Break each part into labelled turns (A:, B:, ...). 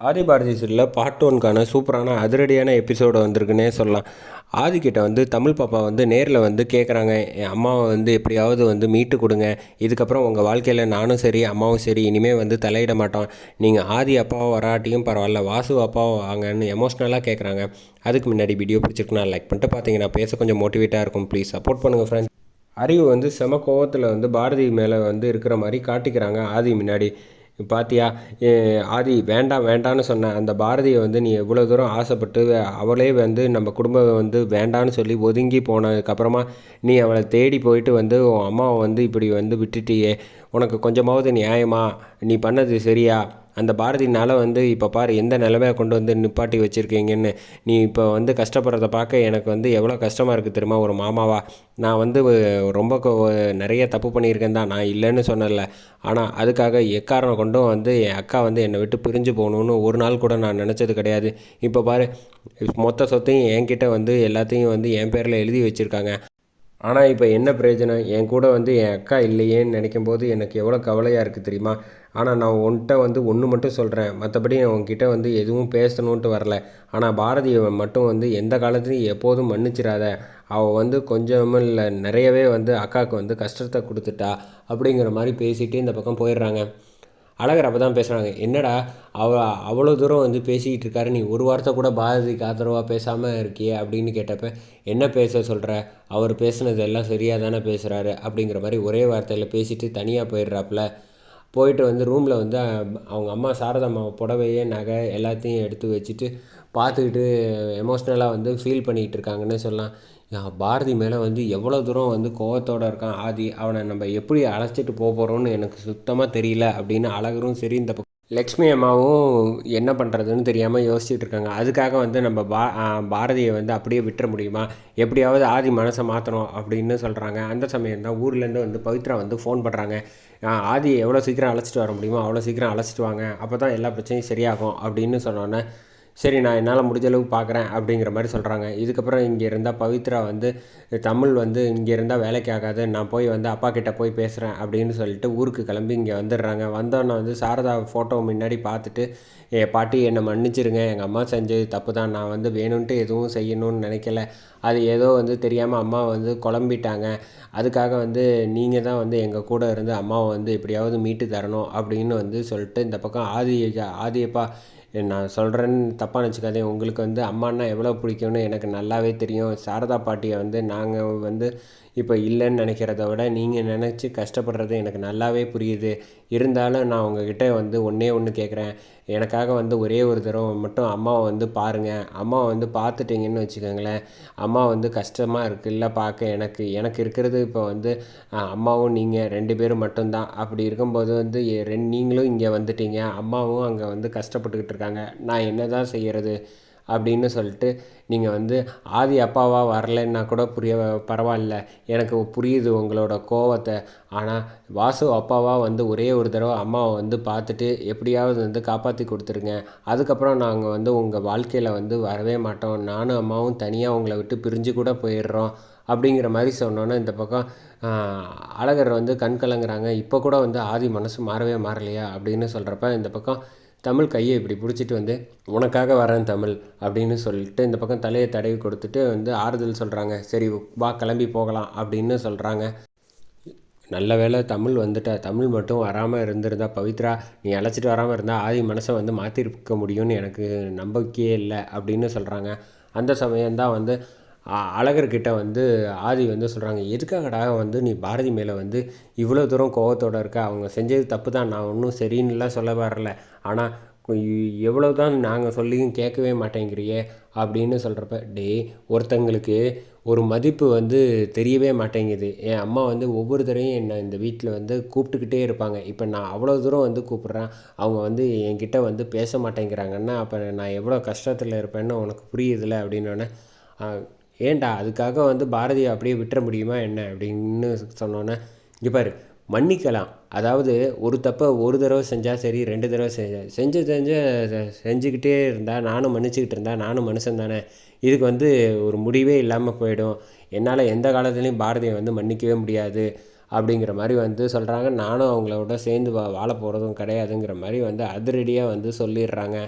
A: ஆதி பாரதி சீரியலில் பார்ட் ஒன்க்கான சூப்பரான அதிரடியான எபிசோடு வந்திருக்குன்னே சொல்லலாம். ஆதிக்கிட்ட வந்து தமிழ் பாப்பா வந்து நேரில் வந்து கேட்குறாங்க என் அம்மாவை வந்து எப்படியாவது வந்து மீட்டு கொடுங்க. இதுக்கப்புறம் உங்கள் வாழ்க்கையில் நானும் சரி அம்மாவும் சரி இனிமேல் வந்து தலையிட மாட்டோம். நீங்கள் ஆதி அப்பாவை வராட்டியும் பரவாயில்ல வாசு அப்பாவை வாங்கன்னு எமோஷ்னலாக கேட்குறாங்க அதுக்கு முன்னாடி வீடியோ பிடிச்சிருக்குன்னா லைக் பண்ணிட்டு பார்த்தீங்கன்னா பேச கொஞ்சம் மோட்டிவேட்டாக இருக்கும். ப்ளீஸ் சப்போர்ட் பண்ணுங்கள் ஃப்ரெண்ட்ஸ் அறிவு வந்து செம கோவத்தில் வந்து பாரதி மேலே வந்து இருக்கிற மாதிரி காட்டிக்கிறாங்க ஆதி முன்னாடி. பாத்தியா? ஏ, ஆதி வேண்டாம் வேண்டான்னு சொன்ன அந்த பாரதியை வந்து நீ எவ்வளோ தூரம் ஆசைப்பட்டு அவளே வந்து நம்ம குடும்பம் வந்து வேண்டான்னு சொல்லி ஒதுங்கி போனதுக்கப்புறமா நீ அவளை தேடி போயிட்டு வந்து உன் அம்மாவை வந்து இப்படி வந்து விட்டுட்டியே. உனக்கு கொஞ்சமாவது நியாயமா? நீ பண்ணது சரியா? அந்த பாரதினால் வந்து இப்போ பாரு எந்த நிலமையை கொண்டு வந்து நிப்பாட்டி வச்சுருக்கீங்கன்னு நீ இப்போ வந்து கஷ்டப்படுறத பார்க்க எனக்கு வந்து எவ்வளோ கஷ்டமாக இருக்குது தெரியுமா? ஒரு மாமாவா நான் வந்து ரொம்ப நிறைய தப்பு பண்ணியிருக்கேன் தான் நான் இல்லைன்னு சொன்னல ஆனால் அதுக்காக எக்காரணம் கொண்டும் வந்து என் அக்கா வந்து என்னை விட்டு பிரிஞ்சு போகணுன்னு ஒரு நாள் கூட நான் நினச்சது கிடையாது. இப்போ பாரு மொத்த சொத்தையும் என்கிட்ட வந்து எல்லாத்தையும் வந்து என் பேரில் எழுதி வச்சுருக்காங்க. ஆனால் இப்போ என்ன பிரயோஜனம்? என் கூட வந்து என் அக்கா இல்லையேன்னு நினைக்கும் போது எனக்கு எவ்வளோ கவலையாக இருக்குது தெரியுமா? ஆனால் நான் உன்கிட்ட வந்து ஒன்று மட்டும் சொல்கிறேன் மற்றபடி நான் உன்கிட்ட வந்து எதுவும் பேசணுன்ட்டு வரல. ஆனால் பாரதியை மட்டும் வந்து எந்த காலத்துலையும் எப்போதும் மன்னிச்சிடாத அவள் வந்து கொஞ்சமும் இல்லை நிறையவே வந்து அக்காவுக்கு வந்து கஷ்டத்தை கொடுத்துட்டா அப்படிங்கிற மாதிரி பேசிகிட்டு இந்த பக்கம் போயிடுறாங்க. அழகர் அப்போ தான் பேசுகிறாங்க என்னடா அவ அவ்வளோ தூரம் வந்து பேசிக்கிட்டு இருக்காரு. நீ ஒரு வார்த்தை கூட பாரதிக்கு ஆதரவாக பேசாமல் இருக்கியே? அப்படின்னு கேட்டப்ப என்ன பேச சொல்கிற அவர் பேசுனது எல்லாம் சரியாக தானே பேசுகிறாரு அப்படிங்கிற மாதிரி ஒரே வார்த்தையில் பேசிட்டு தனியாக போயிடுறாப்புல. போயிட்டு வந்து ரூமில் வந்து அவங்க அம்மா சாரதாம்மா புடவையே நகை எல்லாத்தையும் எடுத்து வச்சுட்டு பார்த்துக்கிட்டு எமோஷ்னலாக வந்து ஃபீல் பண்ணிகிட்டு இருக்காங்கன்னு சொல்லலாம். பாரதி மேலே வந்து எவ்வளோ தூரம் வந்து கோவத்தோடு இருக்கான். ஆதி அவனை நம்ம எப்படி அழைச்சிட்டு போக போகிறோம்னு எனக்கு சுத்தமாக தெரியல அப்படின்னு அழகரும் சரி இந்த பக்கம் லக்ஷ்மி அம்மாவும் என்ன பண்ணுறதுன்னு தெரியாமல் யோசிச்சுட்டு இருக்காங்க. அதுக்காக வந்து நம்ம பா பாரதியை வந்து அப்படியே விட்டுற முடியுமா? எப்படியாவது ஆதி மனசை மாற்றணும் அப்படின்னு சொல்கிறாங்க அந்த சமயம் தான் ஊர்லேருந்து வந்து பவித்ரா வந்து ஃபோன் பண்ணுறாங்க ஆதி எவ்வளோ சீக்கிரம் அழைச்சிட்டு வர முடியுமோ அவ்வளோ சீக்கிரம் அழைச்சிட்டு வாங்க. அப்போ தான் எல்லா பிரச்சனையும் சரியாகும் அப்படின்னு சொன்னோன்னே சரி நான் என்னால் முடிஞ்ச அளவுக்கு பார்க்குறேன் அப்படிங்கிற மாதிரி சொல்கிறாங்க இதுக்கப்புறம் இங்கே இருந்தால் பவித்ரா வந்து தமிழ் வந்து இங்கே இருந்தால் வேலைக்கு ஆகாது நான் போய் வந்து அப்பா கிட்டே போய் பேசுகிறேன் அப்படின்னு சொல்லிட்டு ஊருக்கு கிளம்பி இங்கே வந்துடுறாங்க. வந்தோன்னே வந்து சாரதா ஃபோட்டோ முன்னாடி பார்த்துட்டு என் பாட்டி என்னை மன்னிச்சிருங்க. எங்கள் அம்மா செஞ்சது தப்பு தான். நான் வந்து வேணும்ன்ட்டு எதுவும் செய்யணும்னு நினைக்கல. அது ஏதோ வந்து தெரியாமல் அம்மா வந்து குழம்பிட்டாங்க. அதுக்காக வந்து நீங்கள் தான் வந்து எங்கள் கூட இருந்து அம்மாவை வந்து எப்படியாவது மீட்டு தரணும் அப்படின்னு வந்து சொல்லிட்டு இந்த பக்கம் ஆதி ஆதியப்பா நான் சொல்கிறேன்னு தப்பாக நினச்சிக்காதே உங்களுக்கு வந்து அம்மானா எவ்வளோ பிடிக்கும்னு எனக்கு நல்லாவே தெரியும். சாரதா பாட்டியை வந்து நாங்கள் வந்து இப்போ இல்லைன்னு நினைக்கிறத விட நீங்கள் நினச்சி கஷ்டப்படுறது எனக்கு நல்லாவே புரியுது. இருந்தாலும் நான் உங்ககிட்ட வந்து ஒன்றே ஒன்று கேட்குறேன் எனக்காக வந்து ஒரே ஒரு தடவை மட்டும் அம்மாவை வந்து பாருங்கள் அம்மாவை வந்து பார்த்துட்டிங்கன்னு வச்சுக்கோங்களேன். அம்மா வந்து கஷ்டமாக இருக்குல்ல பார்க்க எனக்கு எனக்கு இருக்கிறது இப்போ வந்து அம்மாவும் நீங்கள் ரெண்டு பேரும் மட்டும்தான். அப்படி இருக்கும்போது வந்து ரெண்டு நீங்களும் இங்கே வந்துட்டீங்க. அம்மாவும் அங்கே வந்து கஷ்டப்பட்டுக்கிட்டு இருக்காங்க. நான் என்ன தான் செய்கிறது அப்படின்னு சொல்லிட்டு நீங்கள் வந்து ஆதி அப்பாவாக வரலைன்னா கூட புரிய பரவாயில்ல. எனக்கு புரியுது உங்களோட கோவத்தை. ஆனால் வாசு அப்பாவாக வந்து ஒரே ஒரு தடவை அம்மாவை வந்து பார்த்துட்டு எப்படியாவது வந்து காப்பாற்றி கொடுத்துருங்க. அதுக்கப்புறம் நாங்கள் வந்து உங்கள் வாழ்க்கையில் வந்து வரவே மாட்டோம். நானும் அம்மாவும் தனியாக உங்களை விட்டு பிரிஞ்சு கூட போயிடுறோம். அப்படிங்கிற மாதிரி சொன்னோன்னே இந்த பக்கம் அழகர் வந்து கண் கலங்குறாங்க. இப்போ கூட வந்து ஆதி மனசு மாறவே மாறலையா? அப்படின்னு சொல்கிறப்ப இந்த பக்கம் தமிழ் கையை இப்படி பிடிச்சிட்டு வந்து உனக்காக வரேன் தமிழ் அப்படின்னு சொல்லிட்டு இந்த பக்கம் தலையை தடவி கொடுத்துட்டு வந்து ஆறுதல் சொல்கிறாங்க சரி வா கிளம்பி போகலாம் அப்படின்னு சொல்கிறாங்க நல்ல வேளை தமிழ் வந்துட்டா. தமிழ் மட்டும் வராமல் இருந்திருந்தா பவித்ரா நீ அழைச்சிட்டு வராமல் இருந்தால் ஆதி மனசை வந்து மாற்றிருக்க முடியும்னு எனக்கு நம்பிக்கையே இல்லை அப்படின்னு சொல்கிறாங்க அந்த சமயம்தான் வந்து அழகர்கிட்ட வந்து ஆதி வந்து சொல்கிறாங்க எதுக்காகடா வந்து நீ பாரதி மேலே வந்து இவ்வளோ தூரம் கோவத்தோட இருக்க? அவங்க செஞ்சது தப்பு தான் நான் ஒன்றும் சரின்னுலாம் சொல்ல வரல. ஆனால் எவ்வளோ தான் நாங்கள் சொல்லியும் கேட்கவே மாட்டேங்கிறியே அப்படின்னு சொல்கிறப்ப டே ஒருத்தங்களுக்கு ஒரு மதிப்பு வந்து தெரியவே மாட்டேங்குது. என் அம்மா வந்து ஒவ்வொரு தடையும் என்னை இந்த வீட்டில் வந்து கூப்பிட்டுக்கிட்டே இருப்பாங்க. இப்போ நான் அவ்வளோ தூரம் வந்து கூப்பிட்றேன். அவங்க வந்து என்கிட்ட வந்து பேச மாட்டேங்கிறாங்கன்னா அப்போ நான் எவ்வளோ கஷ்டத்தில் இருப்பேன்னு உனக்கு புரியுதுல? அப்படின்னோடனே ஏன்டா அதுக்காக வந்து பாரதியை அப்படியே விட்டுற முடியுமா என்ன அப்படின்னு சொன்னோன்னே இங்கே பாரு மன்னிக்கலாம். அதாவது ஒரு தப்பை ஒரு தடவை செஞ்சால் சரி ரெண்டு தடவை செஞ்சால் செஞ்சு செஞ்ச செஞ்சுக்கிட்டே இருந்தால் நானும் மன்னிச்சுக்கிட்டு இருந்தால் நானும் மனுஷன் தானே. இதுக்கு வந்து ஒரு முடிவே இல்லாமல் போயிடும். என்னால் எந்த காலத்துலேயும் பாரதியை வந்து மன்னிக்கவே முடியாது அப்படிங்கிற மாதிரி வந்து சொல்கிறாங்க நானும் அவங்களோட சேர்ந்து வா வாழ போகிறதும் கிடையாதுங்கிற மாதிரி வந்து அதிரடியாக வந்து சொல்லிடுறாங்க.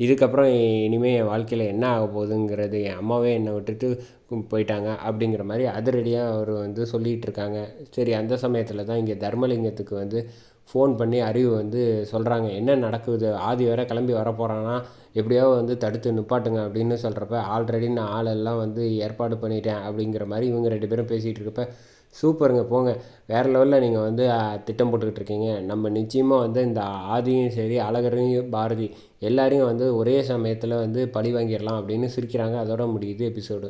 A: இதுக்கப்புறம் இனிமேல் என் வாழ்க்கையில் என்ன ஆக போகுதுங்கிறது என் அம்மாவே என்னை விட்டுட்டு போயிட்டாங்க அப்படிங்கிற மாதிரி அதிரடியாக அவர் வந்து சொல்லிகிட்டு இருக்காங்க. சரி அந்த சமயத்தில் தான் இங்கே தர்மலிங்கத்துக்கு வந்து ஃபோன் பண்ணி அறிவு வந்து சொல்கிறாங்க என்ன நடக்குது? ஆதி வேற கிளம்பி வர போகிறான்னா எப்படியாவது வந்து தடுத்து நிப்பாட்டுங்க அப்படின்னு சொல்கிறப்ப ஆல்ரெடி நான் ஆளெல்லாம் வந்து ஏற்பாடு பண்ணிட்டேன் அப்படிங்கிற மாதிரி இவங்க ரெண்டு பேரும் பேசிகிட்டு இருக்கப்ப சூப்பருங்க போங்க. வேறு லெவலில் நீங்கள் வந்து திட்டம் போட்டுக்கிட்டு இருக்கீங்க. நம்ம நிச்சயமாக வந்து இந்த ஆதியும் சரி அழகரையும் பாரதி எல்லாரையும் வந்து ஒரே சமயத்தில் வந்து பழி வாங்கிடலாம் அப்படின்னு சிரிக்கிறாங்க. அதோடு முடியுது எபிசோடு.